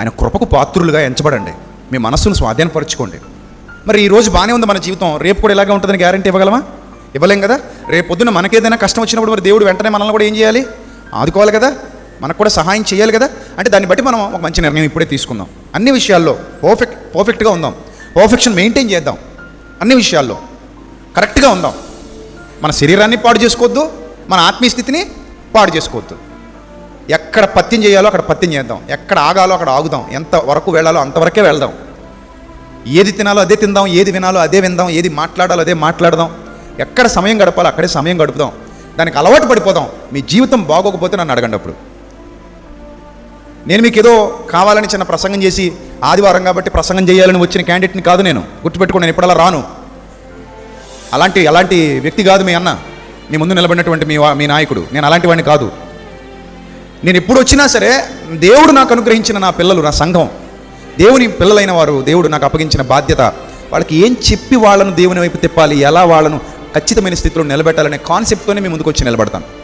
ఆయన కృపకు పాత్రులుగా ఎంచబడండి. మీ మనస్సును స్వాధీనపరచుకోండి. మరి ఈ రోజు బాగానే ఉంది మన జీవితం. రేపు కూడా ఇలాగే ఉంటుందని గ్యారంటీ ఇవ్వగలమా? ఇవ్వలేం కదా? రేపు పొద్దున్న మనకేదైనా కష్టం వచ్చినప్పుడు మరి దేవుడు వెంటనే మనల్ని కూడా ఏం చేయాలి? ఆదుకోవాలి కదా? మనకు కూడా సహాయం చేయాలి కదా? అంటే దాన్ని బట్టి మనం ఒక మంచి నిర్ణయం ఇప్పుడే తీసుకుందాం. అన్ని విషయాల్లో పర్ఫెక్ట్ పర్ఫెక్ట్గా ఉందాం. పర్ఫెక్షన్ మెయింటైన్ చేద్దాం. అన్ని విషయాల్లో కరెక్ట్గా ఉందాం. మన శరీరాన్ని పాడు చేసుకోవద్దు. మన ఆత్మీయ స్థితిని పాడు చేసుకోవద్దు. ఎక్కడ పత్యం చేయాలో అక్కడ పత్యం చేద్దాం. ఎక్కడ ఆగాలో అక్కడ ఆగుదాం. ఎంత వరకు వెళ్ళాలో అంతవరకే వెళ్దాం. ఏది తినాలో అదే తిందాం ఏది వినాలో అదే విందాం ఏది మాట్లాడాలో అదే మాట్లాడదాం. ఎక్కడ సమయం గడపాలో అక్కడే సమయం గడుపుదాం. దానికి అలవాటు పడిపోదాం. మీ జీవితం బాగోకపోతే నన్ను అడగండి అప్పుడు. నేను మీకు ఏదో కావాలని చిన్న ప్రసంగం చేసి ఆదివారం కాబట్టి ప్రసంగం చేయాలని వచ్చిన క్యాండిడేట్ని కాదు నేను. గుర్తుపెట్టుకుని నేను ఇప్పుడలా రాను. అలాంటి అలాంటి వ్యక్తి కాదు మీ అన్న. మీ ముందు నిలబడినటువంటి మీ వా- మీ నాయకుడు. నేను అలాంటి వాడిని కాదు. నేను ఎప్పుడు వచ్చినా సరే దేవుడు నాకు అనుగ్రహించిన నా పిల్లలు నా సంఘం. దేవుని పిల్లలైన వారు దేవుడు నాకు అప్పగించిన బాధ్యత. వాళ్ళకి ఏం చెప్పి వాళ్ళను దేవుని వైపు తిప్పాలి ఎలా వాళ్ళను ఖచ్చితమైన స్థితిలో నిలబెట్టాలనే కాన్సెప్ట్తోనే మేము ముందుకు వచ్చి నిలబడతాను.